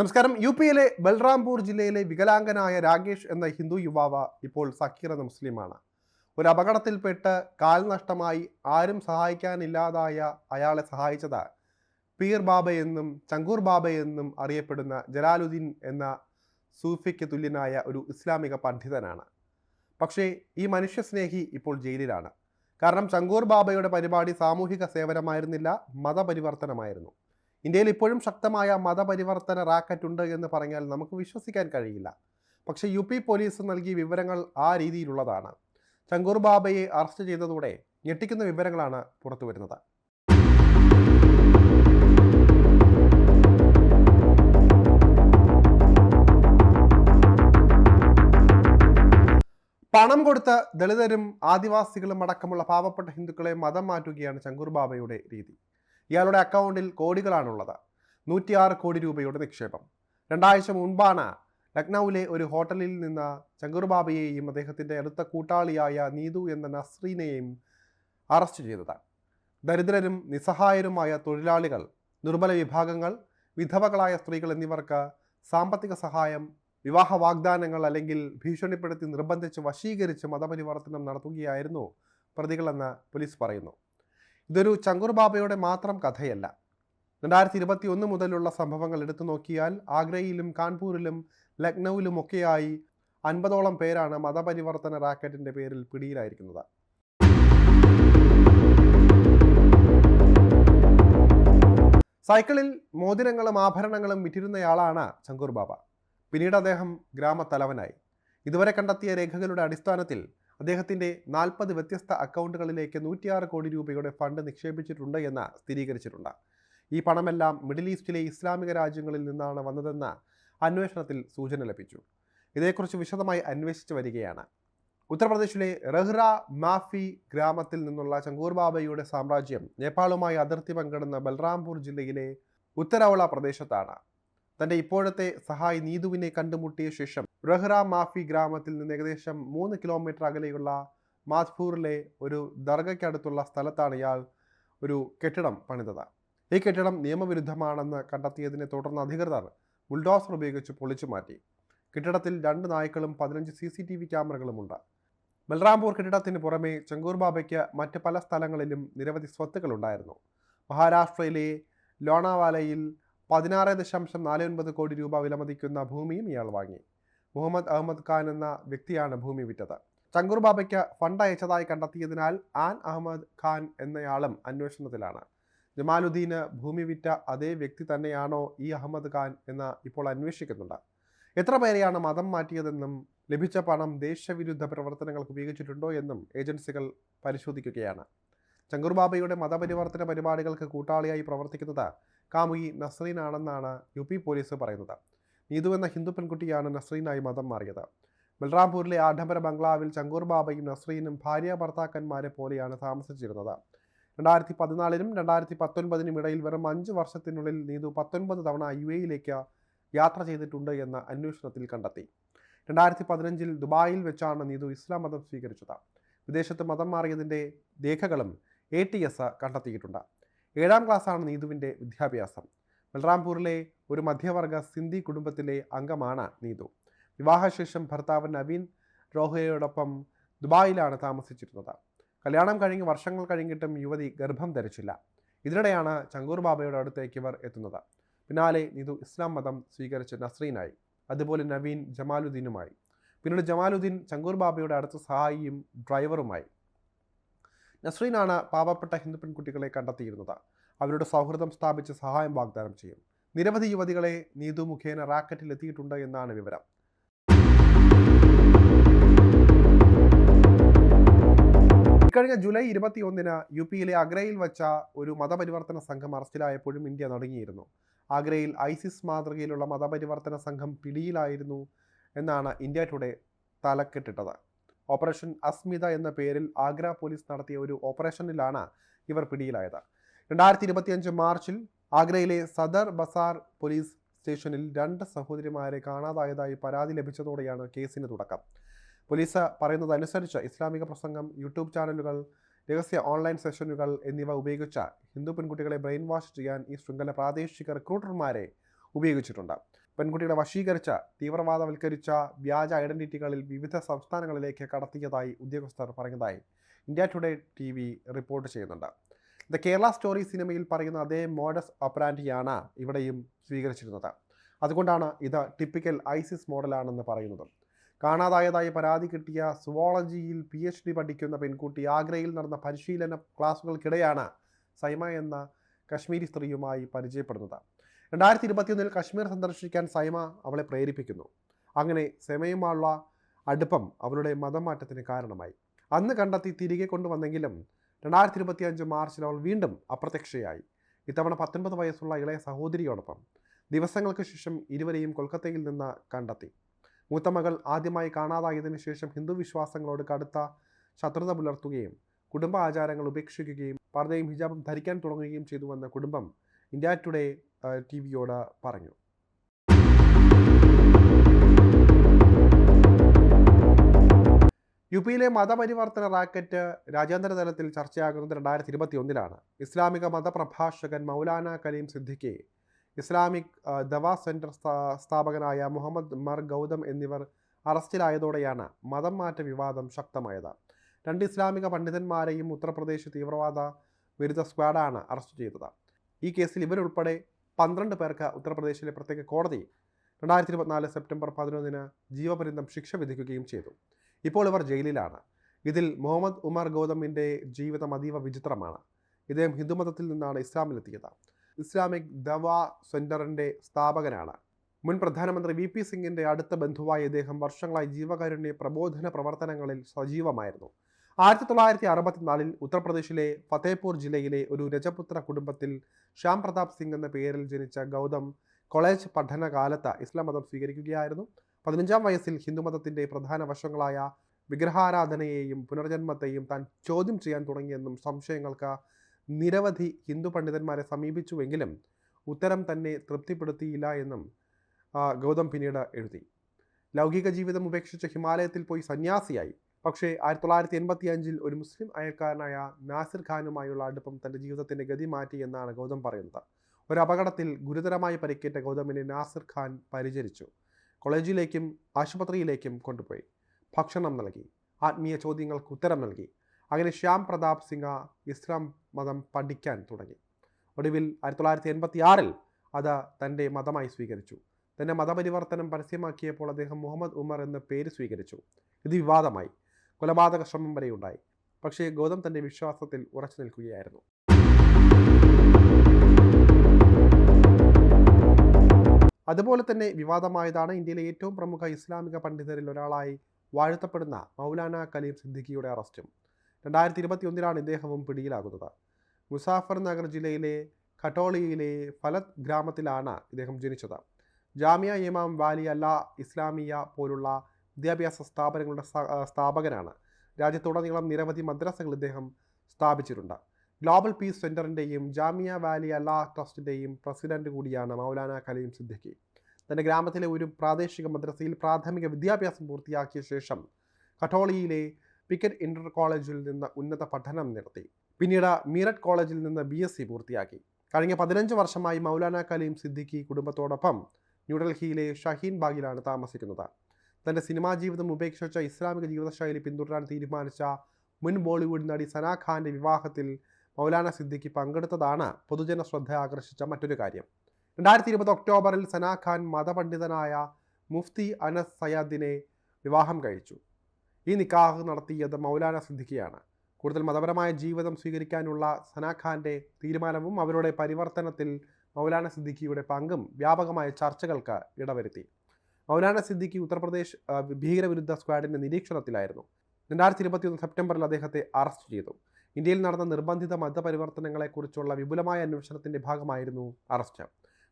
നമസ്കാരം. യു പിയിലെ ബൽറാംപൂർ ജില്ലയിലെ വികലാംഗനായ രാകേഷ് എന്ന ഹിന്ദു യുവാവ് ഇപ്പോൾ സക്കീർ എന്ന മുസ്ലിമാണ്. ഒരു അപകടത്തിൽപ്പെട്ട് കാൽ നഷ്ടമായി ആരും സഹായിക്കാനില്ലാതായ അയാളെ സഹായിച്ചത് പീർ ബാബ എന്നും ചങ്കൂർ ബാബ എന്നും അറിയപ്പെടുന്ന ജലാലുദ്ദീൻ എന്ന സൂഫിക്ക് തുല്യനായ ഒരു ഇസ്ലാമിക പണ്ഡിതനാണ്. പക്ഷേ ഈ മനുഷ്യസ്നേഹി ഇപ്പോൾ ജയിലിലാണ്. കാരണം ചങ്കൂർ ബാബയുടെ പരിപാടി സാമൂഹിക സേവനമായിരുന്നില്ല മതപരിവർത്തനമായിരുന്നു. ഇന്ത്യയിൽ ഇപ്പോഴും ശക്തമായ മതപരിവർത്തന റാക്കറ്റ് ഉണ്ട് എന്ന് പറഞ്ഞാൽ നമുക്ക് വിശ്വസിക്കാൻ കഴിയില്ല. പക്ഷേ യു പി പോലീസ് നൽകിയ വിവരങ്ങൾ ആ രീതിയിലുള്ളതാണ്. ചങ്കൂർ ബാബയെ അറസ്റ്റ് ചെയ്തതോടെ ഞെട്ടിക്കുന്ന വിവരങ്ങളാണ് പുറത്തു വരുന്നത്. പണം കൊടുത്ത് ദളിതരും ആദിവാസികളും അടക്കമുള്ള പാവപ്പെട്ട ഹിന്ദുക്കളെ മതം മാറ്റുകയാണ് ചങ്കൂർ ബാബയുടെ രീതി. ഇയാളുടെ അക്കൗണ്ടിൽ കോടികളാണുള്ളത്. നൂറ്റിയാറ് കോടി രൂപയുടെ നിക്ഷേപം. രണ്ടാഴ്ച മുൻപാണ് ലക്നൌവിലെ ഒരു ഹോട്ടലിൽ നിന്ന് ചങ്കുർബാബയെയും അദ്ദേഹത്തിന്റെ അടുത്ത കൂട്ടാളിയായ നീതു എന്ന നസ്രീനെയും അറസ്റ്റ് ചെയ്തത്. ദരിദ്രരും നിസ്സഹായരുമായ തൊഴിലാളികൾ ദുർബല വിഭാഗങ്ങൾ വിധവകളായ സ്ത്രീകൾ എന്നിവർക്ക് സാമ്പത്തിക സഹായം വിവാഹ വാഗ്ദാനങ്ങൾ അല്ലെങ്കിൽ ഭീഷണിപ്പെടുത്തി നിർബന്ധിച്ച് വശീകരിച്ച് മതപരിവർത്തനം നടത്തുകയായിരുന്നു പ്രതികളെന്ന് പോലീസ് പറയുന്നു. ഇതൊരു ചങ്കൂർ ബാബയുടെ മാത്രം കഥയല്ല. രണ്ടായിരത്തി ഇരുപത്തി ഒന്ന് മുതലുള്ള സംഭവങ്ങൾ എടുത്തു നോക്കിയാൽ ആഗ്രയിലും കാൺപൂരിലും ലക്നൌവിലുമൊക്കെയായി അൻപതോളം പേരാണ് മതപരിവർത്തന റാക്കറ്റിന്റെ പേരിൽ പിടിയിലായിരിക്കുന്നത്. സൈക്കിളിൽ മോതിരങ്ങളും ആഭരണങ്ങളും വിറ്റിരുന്നയാളാണ് ചങ്കൂർ ബാബ. പിന്നീട് അദ്ദേഹം ഗ്രാമത്തലവനായി. ഇതുവരെ കണ്ടെത്തിയ രേഖകളുടെ അടിസ്ഥാനത്തിൽ അദ്ദേഹത്തിന്റെ നാൽപ്പത് വ്യത്യസ്ത അക്കൗണ്ടുകളിലേക്ക് നൂറ്റിയാറ് കോടി രൂപയുടെ ഫണ്ട് നിക്ഷേപിച്ചിട്ടുണ്ട് എന്ന് സ്ഥിരീകരിച്ചിട്ടുണ്ട്. ഈ പണമെല്ലാം മിഡിൽ ഈസ്റ്റിലെ ഇസ്ലാമിക രാജ്യങ്ങളിൽ നിന്നാണ് വന്നതെന്ന് അന്വേഷണത്തിൽ സൂചന ലഭിച്ചു. ഇതേക്കുറിച്ച് വിശദമായി അന്വേഷിച്ചു വരികയാണ്. ഉത്തർപ്രദേശിലെ റഹ്റ മാഫി ഗ്രാമത്തിൽ നിന്നുള്ള ചങ്കൂർ ബാബയുടെ സാമ്രാജ്യം നേപ്പാളുമായി അതിർത്തി പങ്കിടുന്ന ബൽറാംപൂർ ജില്ലയിലെ ഉത്തരവള പ്രദേശത്താണ്. തന്റെ ഇപ്പോഴത്തെ സഹായി നീതുവിനെ കണ്ടുമുട്ടിയ ശേഷം റഹ്റ മാഫി ഗ്രാമത്തിൽ നിന്ന് ഏകദേശം മൂന്ന് കിലോമീറ്റർ അകലെയുള്ള മാധ്പൂറിലെ ഒരു ദർഗയ്ക്കടുത്തുള്ള സ്ഥലത്താണ് ഇയാൾ ഒരു കെട്ടിടം പണിതത്. ഈ കെട്ടിടം നിയമവിരുദ്ധമാണെന്ന് കണ്ടെത്തിയതിനെ തുടർന്ന് അധികൃതർ ബുൾഡോസർ ഉപയോഗിച്ച് പൊളിച്ചു മാറ്റി. കെട്ടിടത്തിൽ രണ്ട് നായ്ക്കളും പതിനഞ്ച് സി സി ടി വി ക്യാമറകളുമുണ്ട് ബൽറാംപൂർ കെട്ടിടത്തിന് പുറമെ ചെങ്കൂർ ബാബയ്ക്ക് മറ്റ് പല സ്ഥലങ്ങളിലും നിരവധി സ്വത്തുക്കളുണ്ടായിരുന്നു മഹാരാഷ്ട്രയിലെ ലോണാവാലയിൽ പതിനാറ് ദശാംശം നാല് ഒൻപത് കോടി രൂപ വിലമതിക്കുന്ന ഭൂമിയും ഇയാൾ വാങ്ങി. മുഹമ്മദ് അഹമ്മദ് ഖാൻ എന്ന വ്യക്തിയാണ് ഭൂമി വിറ്റത്. ചങ്കൂർ ബാബയ്ക്ക് ഫണ്ട് അയച്ചതായി കണ്ടെത്തിയതിനാൽ ആൻ അഹമ്മദ് ഖാൻ എന്നയാളും അന്വേഷണത്തിലാണ്. ജമാലുദ്ദീന് ഭൂമി വിറ്റ അതേ വ്യക്തി തന്നെയാണോ ഈ അഹമ്മദ് ഖാൻ എന്ന് ഇപ്പോൾ അന്വേഷിക്കുന്നുണ്ട്. എത്ര പേരെയാണ് മതം മാറ്റിയതെന്നും ലഭിച്ച പണം ദേശവിരുദ്ധ പ്രവർത്തനങ്ങൾക്ക് ഉപയോഗിച്ചിട്ടുണ്ടോ എന്നും ഏജൻസികൾ പരിശോധിക്കുകയാണ്. ചങ്കൂർ ബാബയുടെ മതപരിവർത്തന പരിപാടികൾക്ക് കൂട്ടാളിയായി പ്രവർത്തിക്കുന്നത് കാമുകി നസ്രീനാണെന്നാണ് യു പി പോലീസ് പറയുന്നത്. നീതു എന്ന ഹിന്ദു പെൺകുട്ടിയാണ് നസ്രീനായി മതം മാറിയത്. ബൽറാംപൂരിലെ ആഡംബര ബംഗ്ലാവിൽ ചങ്കൂർ ബാബയും നസ്രീനും ഭാര്യ ഭർത്താക്കന്മാരെ പോലെയാണ് താമസിച്ചിരുന്നത്. രണ്ടായിരത്തി പതിനാലിനും രണ്ടായിരത്തി പത്തൊൻപതിനും ഇടയിൽ വെറും അഞ്ച് വർഷത്തിനുള്ളിൽ നീതു പത്തൊൻപത് തവണ യു എയിലേക്ക് യാത്ര ചെയ്തിട്ടുണ്ട് എന്ന അന്വേഷണത്തിൽ കണ്ടെത്തി. രണ്ടായിരത്തി പതിനഞ്ചിൽ ദുബായിൽ വെച്ചാണ് നീതു ഇസ്ലാം മതം സ്വീകരിച്ചത്. വിദേശത്ത് മതം മാറിയതിന്റെ രേഖകളും എ ടി എസ് കണ്ടെത്തിയിട്ടുണ്ട്. ഏഴാം ക്ലാസ്സാണ് നീതുവിന്റെ വിദ്യാഭ്യാസം. ബൽറാംപൂരിലെ ഒരു മധ്യവർഗ സിന്ധി കുടുംബത്തിലെ അംഗമാണ് നീതു. വിവാഹശേഷം ഭർത്താവ് നവീൻ റോഹയോടൊപ്പം ദുബായിലാണ് താമസിച്ചിരുന്നത്. കല്യാണം കഴിഞ്ഞ് വർഷങ്ങൾ കഴിഞ്ഞിട്ടും യുവതി ഗർഭം ധരിച്ചില്ല. ഇതിനിടെയാണ് ചങ്കൂർ ബാബയുടെ അടുത്തേക്ക് ഇവർ എത്തുന്നത്. പിന്നാലെ നീതു ഇസ്ലാം മതം സ്വീകരിച്ച് നസ്രീനായി. അതുപോലെ നവീൻ ജമാലുദ്ദീനുമായി. പിന്നീട് ജമാലുദ്ദീൻ ചങ്കൂർ ബാബയുടെ അടുത്ത സഹായിയും ഡ്രൈവറുമായി. നസ്രീനാണ് പാവപ്പെട്ട ഹിന്ദു പെൺകുട്ടികളെ കണ്ടെത്തിയിരുന്നത്. അവരുടെ സൗഹൃദം സ്ഥാപിച്ച് സഹായം വാഗ്ദാനം ചെയ്യും. നിരവധി യുവതികളെ നീതു മുഖേന റാക്കറ്റിൽ എത്തിയിട്ടുണ്ട് എന്നാണ് വിവരം. ഇക്കഴിഞ്ഞ ജൂലൈ ഇരുപത്തിയൊന്നിന് യു പിയിലെ അഗ്രയിൽ വച്ച ഒരു മതപരിവർത്തന സംഘം അറസ്റ്റിലായപ്പോഴും ഇന്ത്യ നടുങ്ങിയിരുന്നു. ആഗ്രയിൽ ഐസിസ് മാതൃകയിലുള്ള മതപരിവർത്തന സംഘം പിടിയിലായിരുന്നു എന്നാണ് ഇന്ത്യ ടുഡേ തലക്കെട്ടിട്ടത്. ഓപ്പറേഷൻ അസ്മിത എന്ന പേരിൽ ആഗ്ര പോലീസ് നടത്തിയ ഒരു ഓപ്പറേഷനിലാണ് ഇവർ പിടിയിലായത്. രണ്ടായിരത്തി ഇരുപത്തിയഞ്ച് മാർച്ചിൽ ആഗ്രയിലെ സദർ ബസാർ പോലീസ് സ്റ്റേഷനിൽ രണ്ട് സഹോദരിമാരെ കാണാതായതായി പരാതി ലഭിച്ചതോടെയാണ് കേസിന് തുടക്കം. പോലീസ് പറയുന്നതനുസരിച്ച് ഇസ്ലാമിക പ്രസംഗം യൂട്യൂബ് ചാനലുകൾ രഹസ്യ ഓൺലൈൻ സെഷനുകൾ എന്നിവ ഉപയോഗിച്ച ഹിന്ദു പെൺകുട്ടികളെ ബ്രെയിൻ വാഷ് ചെയ്യാൻ ഈ ശൃംഖല പ്രാദേശിക റിക്രൂട്ടർമാരെ ഉപയോഗിച്ചിട്ടുണ്ട്. പെൺകുട്ടികളെ വശീകരിച്ച തീവ്രവാദവൽക്കരിച്ച വ്യാജ ഐഡന്റിറ്റികളിൽ വിവിധ സംസ്ഥാനങ്ങളിലേക്ക് കടത്തിയതായി ഉദ്യോഗസ്ഥർ പറഞ്ഞതായി ഇന്ത്യ ടുഡേ ടി റിപ്പോർട്ട് ചെയ്യുന്നുണ്ട്. ദ കേരള സ്റ്റോറി സിനിമയിൽ പറയുന്ന അതേ മോഡസ് ഒപ്പറാൻഡിയാണ് ഇവിടെയും സ്വീകരിച്ചിരുന്നത്. അതുകൊണ്ടാണ് ഇത് ടിപ്പിക്കൽ ഐസിസ് മോഡലാണെന്ന് പറയുന്നത്. കാണാതായതായി പരാതി കിട്ടിയ സുവോളജിയിൽ പി എച്ച് ഡി പഠിക്കുന്ന പെൺകുട്ടി ആഗ്രയിൽ നടന്ന പരിശീലന ക്ലാസുകൾക്കിടെയാണ് സൈമ എന്ന കശ്മീരി സ്ത്രീയുമായി പരിചയപ്പെടുന്നത്. രണ്ടായിരത്തി ഇരുപത്തിയൊന്നിൽ കശ്മീർ സന്ദർശിക്കാൻ സൈമ അവളെ പ്രേരിപ്പിക്കുന്നു. അങ്ങനെ സെമയുമായുള്ള അടുപ്പം അവളുടെ മതം മാറ്റത്തിന് കാരണമായി. അന്ന് കണ്ടെത്തി തിരികെ കൊണ്ടുവന്നെങ്കിലും രണ്ടായിരത്തി ഇരുപത്തി അഞ്ച് മാർച്ചിൽ അവൾ വീണ്ടും അപ്രത്യക്ഷയായി. ഇത്തവണ പത്തൊൻപത് വയസ്സുള്ള ഇളയ സഹോദരിയോടൊപ്പം ദിവസങ്ങൾക്ക് ശേഷം ഇരുവരെയും കൊൽക്കത്തയിൽ നിന്ന് കണ്ടെത്തി. മൂത്തമകൾ ആദ്യമായി കാണാതായതിനു ശേഷം ഹിന്ദു വിശ്വാസങ്ങളോട് കടുത്ത ശത്രുത പുലർത്തുകയും കുടുംബ ആചാരങ്ങൾ ഉപേക്ഷിക്കുകയും പർദ്ദയും ഹിജാബും ധരിക്കാൻ തുടങ്ങുകയും ചെയ്തുവെന്ന് കുടുംബം ഇന്ത്യ ടുഡേ ടി വിയോട് പറഞ്ഞു. യു പിയിലെ മതപരിവർത്തന റാക്കറ്റ് രാജ്യാന്തര തലത്തിൽ ചർച്ചയാകുന്നത് രണ്ടായിരത്തി ഇരുപത്തി ഒന്നിലാണ് ഇസ്ലാമിക മതപ്രഭാഷകൻ മൗലാന കലീം സിദ്ദിഖി ഇസ്ലാമിക് ദവാ സെന്റർ സ്ഥാപകനായ മുഹമ്മദ് മർ ഗൗതം എന്നിവർ അറസ്റ്റിലായതോടെയാണ് മതം മാറ്റ വിവാദം ശക്തമായത്. രണ്ട് ഇസ്ലാമിക പണ്ഡിതന്മാരെയും ഉത്തർപ്രദേശ് തീവ്രവാദ വിരുദ്ധ സ്ക്വാഡാണ് അറസ്റ്റ് ചെയ്തത്. ഈ കേസിൽ ഇവരുൾപ്പെടെ പന്ത്രണ്ട് പേർക്ക് ഉത്തർപ്രദേശിലെ പ്രത്യേക കോടതി രണ്ടായിരത്തി ഇരുപത്തിനാല് സെപ്റ്റംബർ പതിനൊന്നിന് ജീവപര്യന്തം ശിക്ഷ വിധിക്കുകയും ചെയ്തു. ഇപ്പോൾ ഇവർ ജയിലിലാണ്. ഇതിൽ മുഹമ്മദ് ഉമർ ഗൗതമിന്റെ ജീവിതം അതീവ വിചിത്രമാണ്. ഇദ്ദേഹം ഹിന്ദുമതത്തിൽ നിന്നാണ് ഇസ്ലാമിലെത്തിയത്. ഇസ്ലാമിക് ദവ സെന്ററിന്റെ സ്ഥാപകനാണ്. മുൻ പ്രധാനമന്ത്രി വി പി സിംഗിന്റെ അടുത്ത ബന്ധുവായ ഇദ്ദേഹം വർഷങ്ങളായി ജീവകാരുണ്യ പ്രബോധന പ്രവർത്തനങ്ങളിൽ സജീവമായിരുന്നു. ആയിരത്തി തൊള്ളായിരത്തി അറുപത്തിനാലിൽ ഉത്തർപ്രദേശിലെ ഫത്തേപൂർ ജില്ലയിലെ ഒരു രജപുത്ര കുടുംബത്തിൽ ശ്യാം പ്രതാപ് സിംഗ് എന്ന പേരിൽ ജനിച്ച ഗൗതം കോളേജ് പഠനകാലത്ത് ഇസ്ലാം മതം സ്വീകരിക്കുകയായിരുന്നു. പതിനഞ്ചാം വയസ്സിൽ ഹിന്ദുമതത്തിന്റെ പ്രധാന വശങ്ങളായ വിഗ്രഹാരാധനയെയും പുനർജന്മത്തെയും താൻ ചോദ്യം ചെയ്യാൻ തുടങ്ങിയെന്നും സംശയങ്ങൾക്ക് നിരവധി ഹിന്ദു പണ്ഡിതന്മാരെ സമീപിച്ചുവെങ്കിലും ഉത്തരം തന്നെ തൃപ്തിപ്പെടുത്തിയില്ല എന്നും ഗൗതം പിന്നീട് എഴുതി. ലൗകിക ജീവിതം ഉപേക്ഷിച്ച് ഹിമാലയത്തിൽ പോയി സന്യാസിയായി. പക്ഷേ ആയിരത്തി തൊള്ളായിരത്തി എൺപത്തി അഞ്ചിൽ ഒരു മുസ്ലിം അയൽക്കാരനായ നാസിർ ഖാനുമായുള്ള അടുപ്പം തന്റെ ജീവിതത്തിന്റെ ഗതി മാറ്റി എന്നാണ് ഗൗതം പറയുന്നത്. ഒരു അപകടത്തിൽ ഗുരുതരമായി പരിക്കേറ്റ ഗൗതമിനെ നാസിർ ഖാൻ പരിചരിച്ചു. കോളേജിലേക്കും ആശുപത്രിയിലേക്കും കൊണ്ടുപോയി. ഭക്ഷണം നൽകി. ആത്മീയ ചോദ്യങ്ങൾക്ക് ഉത്തരം നൽകി. അങ്ങനെ ശ്യാം പ്രതാപ് സിംഗ ഇസ്ലാം മതം പഠിക്കാൻ തുടങ്ങി. ഒടുവിൽ ആയിരത്തി തൊള്ളായിരത്തി എൺപത്തി ആറിൽ അത് തന്റെ മതമായി സ്വീകരിച്ചു. തന്റെ മതപരിവർത്തനം പരസ്യമാക്കിയപ്പോൾ അദ്ദേഹം മുഹമ്മദ് ഉമർ എന്ന പേര് സ്വീകരിച്ചു. ഇത് വിവാദമായി. കൊലപാതക ശ്രമം വരെയുണ്ടായി. പക്ഷേ ഗൗതം തന്റെ വിശ്വാസത്തിൽ ഉറച്ചു നിൽക്കുകയായിരുന്നു. അതുപോലെ തന്നെ വിവാദമായതാണ് ഇന്ത്യയിലെ ഏറ്റവും പ്രമുഖ ഇസ്ലാമിക പണ്ഡിതരിൽ ഒരാളായി വാഴ്ത്തപ്പെടുന്ന മൗലാന കലീം സിദ്ദിഖിയുടെ അറസ്റ്റും. രണ്ടായിരത്തി ഇരുപത്തി ഒന്നിലാണ് ഇദ്ദേഹവും പിടിയിലാകുന്നത്. മുസാഫർ നഗർ ജില്ലയിലെ ഖട്ടോളിയിലെ ഫലത് ഗ്രാമത്തിലാണ് ഇദ്ദേഹം ജനിച്ചത്. ജാമിയ ഇമാം വാലി അല്ല ഇസ്ലാമിയ പോലുള്ള വിദ്യാഭ്യാസ സ്ഥാപനങ്ങളുടെ സ്ഥാപകനാണ്. രാജ്യത്തുടനീളം നിരവധി മദ്രസകൾ ഇദ്ദേഹം സ്ഥാപിച്ചിട്ടുണ്ട്. ഗ്ലോബൽ പീസ് സെന്ററിന്റെയും ജാമിയ വാലി അല്ലാ ട്രസ്റ്റിന്റെയും പ്രസിഡന്റ് കൂടിയാണ് മൗലാന കലീം സിദ്ദിഖി. തന്റെ ഗ്രാമത്തിലെ ഒരു പ്രാദേശിക മദ്രസയിൽ പ്രാഥമിക വിദ്യാഭ്യാസം പൂർത്തിയാക്കിയ ശേഷം കട്ടോളിയിലെ പിക്കറ്റ് ഇന്റർ കോളേജിൽ നിന്ന് ഉന്നത പഠനം നടത്തി. പിന്നീട് മീററ്റ് കോളേജിൽ നിന്ന് ബി എസ് സി പൂർത്തിയാക്കി. കഴിഞ്ഞ പതിനഞ്ച് വർഷമായി മൗലാന കലീം സിദ്ദിഖി കുടുംബത്തോടൊപ്പം ന്യൂഡൽഹിയിലെ ഷഹീൻ ബാഗിലാണ് താമസിക്കുന്നത്. തന്റെ സിനിമാ ജീവിതം ഉപേക്ഷിച്ച ഇസ്ലാമിക ജീവിതശൈലി പിന്തുടരാൻ തീരുമാനിച്ച മുൻ ബോളിവുഡ് നടി സനാ ഖാന്റെ വിവാഹത്തിൽ മൗലാന സിദ്ദിഖി പങ്കെടുത്തതാണ് പൊതുജന ശ്രദ്ധ ആകർഷിച്ച മറ്റൊരു കാര്യം. രണ്ടായിരത്തി ഇരുപത് ഒക്ടോബറിൽ സനാ ഖാൻ മതപണ്ഡിതനായ മുഫ്തി അനസ് സയാദിനെ വിവാഹം കഴിച്ചു. ഈ നിക്കാഹ് നടത്തിയത് മൗലാന സിദ്ദിഖിയാണ്. കൂടുതൽ മതപരമായ ജീവിതം സ്വീകരിക്കാനുള്ള സനാ ഖാന്റെ തീരുമാനവും അവരുടെ പരിവർത്തനത്തിൽ മൗലാന സിദ്ദിഖിയുടെ പങ്കും വ്യാപകമായ ചർച്ചകൾക്ക് ഇടവരുത്തി. മൗലാന സിദ്ദിഖി ഉത്തർപ്രദേശ് ഭീകരവിരുദ്ധ സ്ക്വാഡിന്റെ നിരീക്ഷണത്തിലായിരുന്നു. രണ്ടായിരത്തി ഇരുപത്തിയൊന്ന് സെപ്റ്റംബറിൽ അദ്ദേഹത്തെ അറസ്റ്റ് ചെയ്തു. ഇന്ത്യയിൽ നടന്ന നിർബന്ധിത മതപരിവർത്തനങ്ങളെക്കുറിച്ചുള്ള വിപുലമായ അന്വേഷണത്തിന്റെ ഭാഗമായിരുന്നു അറസ്റ്റ്.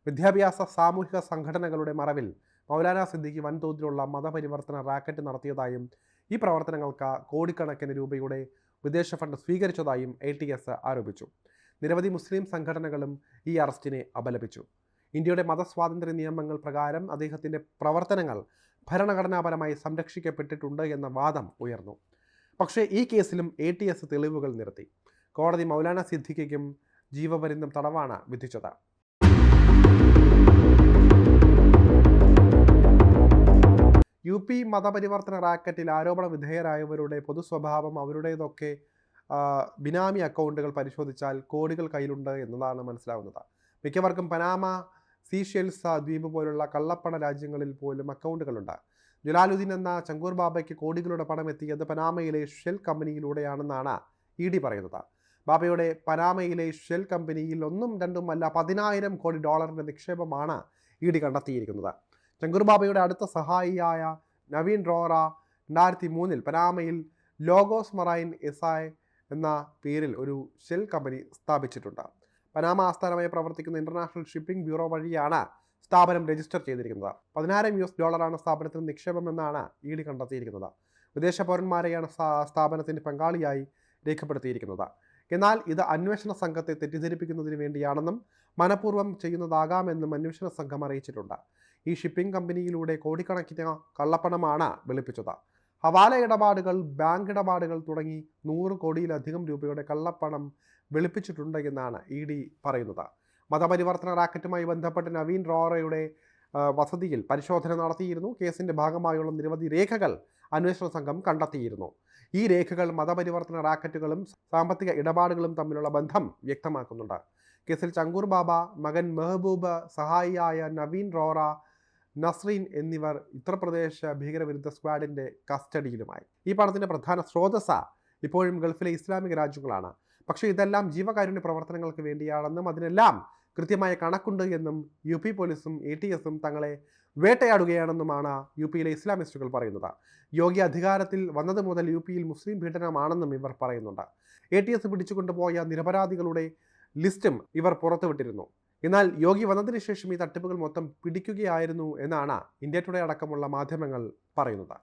വിദ്യാഭ്യാസ സാമൂഹിക സംഘടനകളുടെ മറവിൽ മൗലാന സിദ്ദിഖി വൻതോതിലുള്ള മതപരിവർത്തന റാക്കറ്റ് നടത്തിയതായും ഈ പ്രവർത്തനങ്ങൾക്ക് കോടിക്കണക്കിന് രൂപയുടെ വിദേശ ഫണ്ട് സ്വീകരിച്ചതായും എ ടി എസ് ആരോപിച്ചു. നിരവധി മുസ്ലിം സംഘടനകളും ഈ അറസ്റ്റിനെ അപലപിച്ചു. ഇന്ത്യയുടെ മതസ്വാതന്ത്ര്യ നിയമങ്ങൾ പ്രകാരം അദ്ദേഹത്തിന്റെ പ്രവർത്തനങ്ങൾ ഭരണഘടനാപരമായി സംരക്ഷിക്കപ്പെട്ടിട്ടുണ്ട് എന്ന വാദം ഉയർന്നു. പക്ഷേ ഈ കേസിലും എ ടി എസ് തെളിവുകൾ നിരത്തി. കോടതി മൗലാന സിദ്ദിഖിക്കും ജീവപര്യന്തം തടവാണ് വിധിച്ചത്. യു പി മതപരിവർത്തന റാക്കറ്റിൽ ആരോപണ വിധേയരായവരുടെ പൊതു സ്വഭാവം അവരുടേതൊക്കെ ബിനാമി അക്കൗണ്ടുകൾ പരിശോധിച്ചാൽ കോടികൾ കയ്യിലുണ്ട് എന്നതാണ് മനസ്സിലാവുന്നത്. മിക്കവർക്കും പനാമ സീഷ്യൽസ ദ്വീപ് പോലുള്ള കള്ളപ്പണ രാജ്യങ്ങളിൽ പോലും അക്കൗണ്ടുകളുണ്ട്. ജലാലുദ്ദീൻ എന്ന ചങ്കൂർ ബാബയ്ക്ക് കോടികളുടെ പണം എത്തിയത് പനാമയിലെ ഷെൽ കമ്പനിയിലൂടെയാണെന്നാണ് ഇ ഡി പറയുന്നത്. ബാബയുടെ പനാമയിലെ ഷെൽ കമ്പനിയിൽ ഒന്നും രണ്ടും അല്ല പതിനായിരം കോടി ഡോളറിന്റെ നിക്ഷേപമാണ് ഇ ഡി കണ്ടെത്തിയിരിക്കുന്നത്. ചങ്കൂർ ബാബയുടെ അടുത്ത സഹായിയായ നവീൻ റോറ രണ്ടായിരത്തി മൂന്നിൽ പനാമയിൽ ലോഗോസ് മറൈൻ എസ് എസ്ഐ എന്ന പേരിൽ ഒരു ഷെൽ കമ്പനി സ്ഥാപിച്ചിട്ടുണ്ട്. പനാമ ആസ്ഥാനമായി പ്രവർത്തിക്കുന്ന ഇന്റർനാഷണൽ ഷിപ്പിംഗ് ബ്യൂറോ വഴിയാണ് സ്ഥാപനം രജിസ്റ്റർ ചെയ്തിരിക്കുന്നത്. പതിനായിരം യു എസ് ഡോളറാണ് സ്ഥാപനത്തിന് നിക്ഷേപം എന്നാണ് ഇ ഡി കണ്ടെത്തിയിരിക്കുന്നത്. വിദേശ പൗരന്മാരെയാണ് സ്ഥാപനത്തിന്റെ പങ്കാളിയായി രേഖപ്പെടുത്തിയിരിക്കുന്നത്. എന്നാൽ ഇത് അന്വേഷണ സംഘത്തെ തെറ്റിദ്ധരിപ്പിക്കുന്നതിന് വേണ്ടിയാണെന്നും മനഃപൂർവം ചെയ്യുന്നതാകാമെന്നും അന്വേഷണ സംഘം അറിയിച്ചിട്ടുണ്ട്. ഈ ഷിപ്പിംഗ് കമ്പനിയിലൂടെ കോടിക്കണക്കിന് കള്ളപ്പണമാണ് വെളുപ്പിച്ചത്. ഹവാല ഇടപാടുകൾ ബാങ്ക് ഇടപാടുകൾ തുടങ്ങി നൂറ് കോടിയിലധികം രൂപയുടെ കള്ളപ്പണം വെളുപ്പിച്ചിട്ടുണ്ട് എന്നാണ് ഇ ഡി പറയുന്നത്. മതപരിവർത്തന റാക്കറ്റുമായി ബന്ധപ്പെട്ട് നവീൻ റോറയുടെ വസതിയിൽ പരിശോധന നടത്തിയിരുന്നു. കേസിന്റെ ഭാഗമായുള്ള നിരവധി രേഖകൾ അന്വേഷണ സംഘം കണ്ടെത്തിയിരുന്നു. ഈ രേഖകൾ മതപരിവർത്തന റാക്കറ്റുകളും സാമ്പത്തിക ഇടപാടുകളും തമ്മിലുള്ള ബന്ധം വ്യക്തമാക്കുന്നുണ്ട്. കേസിൽ ചങ്കൂർ ബാബ മകൻ മെഹബൂബ് സഹായിയായ നവീൻ റോറ നസ്രീൻ എന്നിവർ ഉത്തർപ്രദേശ് ഭീകരവിരുദ്ധ സ്ക്വാഡിന്റെ കസ്റ്റഡിയിലുമായി. ഈ പണത്തിന്റെ പ്രധാന സ്രോതസ്സ ഇപ്പോഴും ഗൾഫിലെ ഇസ്ലാമിക രാജ്യങ്ങളാണ്. പക്ഷേ ഇതെല്ലാം ജീവകാരുണ്യ പ്രവർത്തനങ്ങൾക്ക് വേണ്ടിയാണെന്നും അതിനെല്ലാം കൃത്യമായ കണക്കുണ്ട് എന്നും യു പി പോലീസും എ ടി എസും തങ്ങളെ വേട്ടയാടുകയാണെന്നുമാണ് യു പിയിലെ ഇസ്ലാമിസ്റ്റുകൾ പറയുന്നത്. യോഗി അധികാരത്തിൽ വന്നത് മുതൽ യു പിയിൽ മുസ്ലിം പീഡനമാണെന്നും ഇവർ പറയുന്നുണ്ട്. എ ടി എസ് പിടിച്ചുകൊണ്ടുപോയ നിരപരാധികളുടെ ലിസ്റ്റും ഇവർ പുറത്തുവിട്ടിരുന്നു. എന്നാൽ യോഗി വന്നതിന് ശേഷം ഈ തട്ടിപ്പുകൾ മൊത്തം പിടിക്കുകയായിരുന്നു എന്നാണ് ഇന്ത്യ ടുഡേ അടക്കമുള്ള മാധ്യമങ്ങൾ പറയുന്നത്.